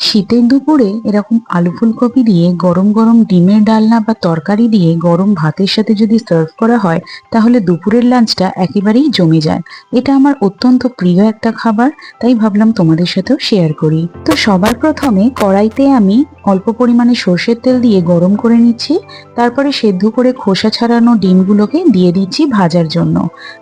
শীতের দুপুরে এরকম আলু ফুলকপি দিয়ে গরম গরম ডিমের ডালনা বা তরকারি দিয়ে গরম ভাতের সাথে যদি সার্ভ করা হয়, তাহলে দুপুরের লাঞ্চটা একেবারেই জমে যায়। এটা আমার অত্যন্ত প্রিয় একটা খাবার, তাই ভাবলাম তোমাদের সাথেও শেয়ার করি। তো সবার প্রথমে কড়াইতে আমি অল্প পরিমাণে সর্ষের তেল দিয়ে গরম করে নিচ্ছি, তারপরে সেদ্ধ করে খোসা ছাড়ানো ডিমগুলোকে দিয়ে দিচ্ছি ভাজার জন্য।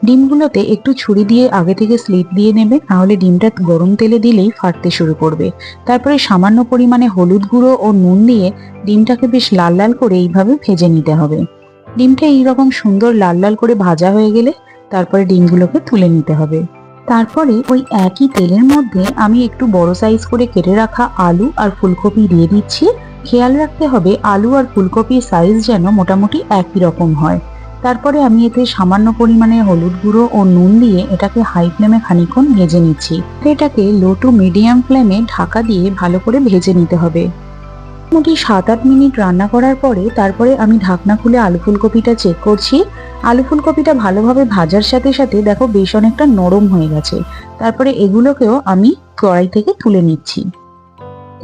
ডিমগুলোতে একটু ছুরি দিয়ে আগে থেকে স্লিপ দিয়ে নেবে, নাহলে ডিমটা গরম তেলে দিলেই ফাটতে শুরু করবে। তারপরে সামান্য পরিমাণে হলুদ গুঁড়ো ও নুন দিয়ে ডিমটাকে বেশ লাল লাল করে এইভাবে ভেজে নিতে হবে। ডিমটা এইরকম সুন্দর লাল লাল করে ভাজা হয়ে গেলে তারপরে ডিমগুলোকে তুলে নিতে হবে। তারপরে ওই একই তেলের মধ্যে আমি একটু বড় সাইজ করে কেটে রাখা আলু আর ফুলকপি দিয়ে দিচ্ছি। খেয়াল রাখতে হবে আলু আর ফুলকপির সাইজ যেন মোটামুটি একই রকম হয়। তারপরে আমি এতে সামান্য পরিমাণে হলুদ গুঁড়ো ও নুন দিয়ে এটাকে হাই ফ্লেমে খানিকক্ষণ ভেজে নিচ্ছি। এটাকে লো টু মিডিয়াম ফ্লেমে ঢাকা দিয়ে ভালো করে ভেজে নিতে হবে। মোটামুটি সাত আট মিনিট রান্না করার পরে তারপরে আমি ঢাকনা খুলে আলু ফুলকপিটা চেক করছি। আলু ফুলকপিটা ভালোভাবে ভাজার সাথে সাথে দেখো বেশ অনেকটা নরম হয়ে গেছে। তারপরে এগুলোকেও আমি কড়াই থেকে তুলে নিচ্ছি।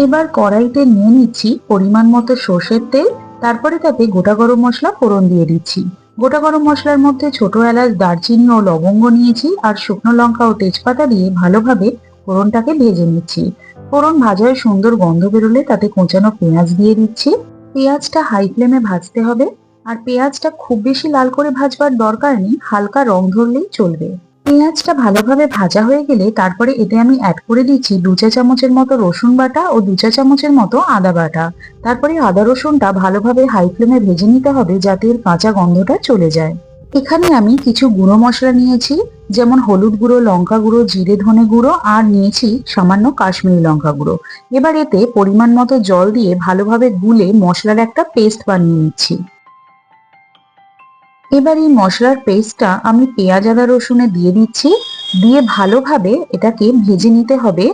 এবার কড়াইতে নিয়ে নিচ্ছি পরিমাণ মতো সর্ষের তেল। তারপরে তাতে গোটা গরম মশলা ফোড়ন দিয়ে দিচ্ছি। গোটা গরম মশলার মধ্যে ছোট এলাচ, দারচিনি ও লবঙ্গ নিয়েছি আর শুকনো লঙ্কা ও তেজপাতা দিয়ে ভালোভাবে ফোড়নটাকে ভেজে নিচ্ছি। ফোড়ন ভাজায় সুন্দর গন্ধ বেরোলে তাতে কোঁচানো পেঁয়াজ দিয়ে দিচ্ছি। পেঁয়াজটা হাই ফ্লেমে ভাজতে হবে। আর পেঁয়াজটা খুব বেশি লাল করে ভাজবার দরকার নেই, হালকা রং ধরলেই চলবে। পেঁয়াজটা ভালোভাবে ভাজা হয়ে গেলে তারপরে এতে আমি অ্যাড করে দিচ্ছি দু চা চামচের মতো রসুন বাটা ও দু চা চামচের মতো আদা বাটা। তারপরে আদা রসুনটা ভালোভাবে হাই ফ্লেমে ভেজে নিতে হবে যাতে এর কাঁচা গন্ধটা চলে যায়। এখানে আমি কিছু গুঁড়ো মশলা নিয়েছি, যেমন হলুদ গুঁড়ো, লঙ্কা গুঁড়ো, জিরে ধনে গুঁড়ো আর নিয়েছি সামান্য কাশ্মীরি লঙ্কা গুঁড়ো। এবার এতে পরিমাণ মতো জল দিয়ে ভালোভাবে গুলে মশলার একটা পেস্ট বানিয়ে নিচ্ছি। এবার এই মশলার পেস্টটা আমি পেঁয়াজ, আদা, রসুনে দিয়ে দিচ্ছি। দিয়ে ভালোভাবে এটাকে ভেজে নিতে হবে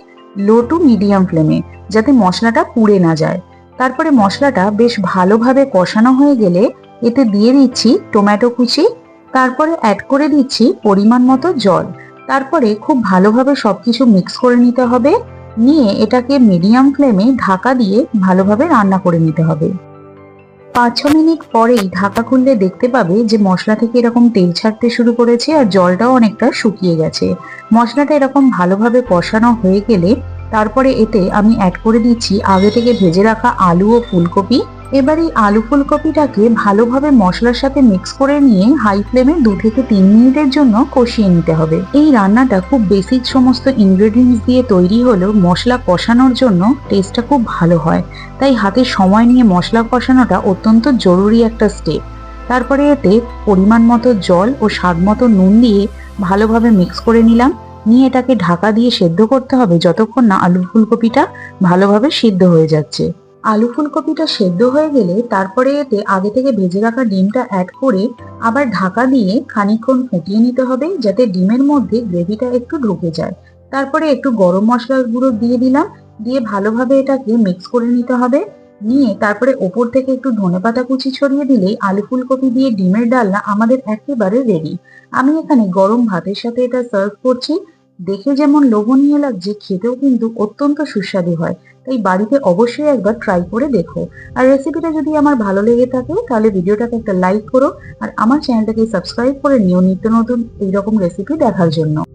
লো টু মিডিয়াম ফ্লেমে যাতে মশলাটা পুড়ে না যায়। তারপরে মশলাটা বেশ ভালোভাবে কষানো হয়ে গেলে এতে দিয়ে দিচ্ছি টমেটো কুচি, তারপরে অ্যাড করে দিচ্ছি পরিমাণ মতো জল। তারপরে খুব ভালোভাবে সব কিছু মিক্স করে নিতে হবে। নিয়ে এটাকে মিডিয়াম ফ্লেমে ঢাকা দিয়ে ভালোভাবে রান্না করে নিতে হবে। পাঁচ ছ মিনিট পরেই ঢাকা খুললে দেখতে পাবে যে মশলা থেকে এরকম তেল ছাড়তে শুরু করেছে আর জলটাও অনেকটা শুকিয়ে গেছে। মশলাটা এরকম ভালোভাবে কষানো হয়ে গেলে তারপরে এতে আমি অ্যাড করে দিচ্ছি আগে থেকে ভেজে রাখা আলু ও ফুলকপি। এবার এই আলু ফুলকপিটাকে ভালোভাবে মশলার সাথে মিক্স করে নিয়ে হাই ফ্লেমে দু থেকে তিন মিনিটের জন্য কষিয়ে নিতে হবে। এই রান্নাটা খুব বেসিক সমস্ত ইনগ্রেডিয়েন্টস দিয়ে তৈরি হলেও মশলা কষানোর জন্য টেস্টটা খুব ভালো হয়। তাই হাতে সময় নিয়ে মশলা কষানোটা অত্যন্ত জরুরি একটা স্টেপ তারপরে এতে পরিমাণ মতো জল ও স্বাদ মতো নুন দিয়ে ভালোভাবে মিক্স করে নিলাম। নিয়ে এটাকে ঢাকা দিয়ে সেদ্ধ করতে হবে যতক্ষণ না আলু ফুলকপিটা ভালোভাবে সিদ্ধ হয়ে যাচ্ছে। আলু ফুলকপিটা সেদ্ধ হয়ে গেলে তারপরে এতে আগে থেকে ভেজে রাখা ডিমটা অ্যাড করে আবার ঢাকা দিয়ে খানিকক্ষণ ফুটিয়ে নিতে হবে যাতে ডিমের মধ্যে গ্রেভিটা একটু ঢুকে যায়। তারপরে একটু গরম মশলার গুঁড়ো দিয়ে দিলাম, দিয়ে ভালোভাবে এটাকে মিক্স করে নিতে হবে। নিয়ে তারপরে ওপর থেকে একটু ধনেপাতা কুচি ছড়িয়ে দিলেই আলু ফুলকপি দিয়ে ডিমের ডালনা আমাদের একেবারে রেডি আমি এখানে গরম ভাতের সাথে এটা সার্ভ করছি। দেখে যেমন লোভনীয় লাগছে, খেতেও কিন্তু অত্যন্ত সুস্বাদু হয়। তাই বাড়িতে অবশ্যই একবার ট্রাই করে দেখো। আর রেসিপিটা যদি আমার ভালো লেগে থাকে, তাহলে ভিডিওটাকে একটা লাইক করো। আর আমার চ্যানেলটাকে সাবস্ক্রাইব করে নিও নিত্য নতুন এইরকম রেসিপি দেখার জন্য।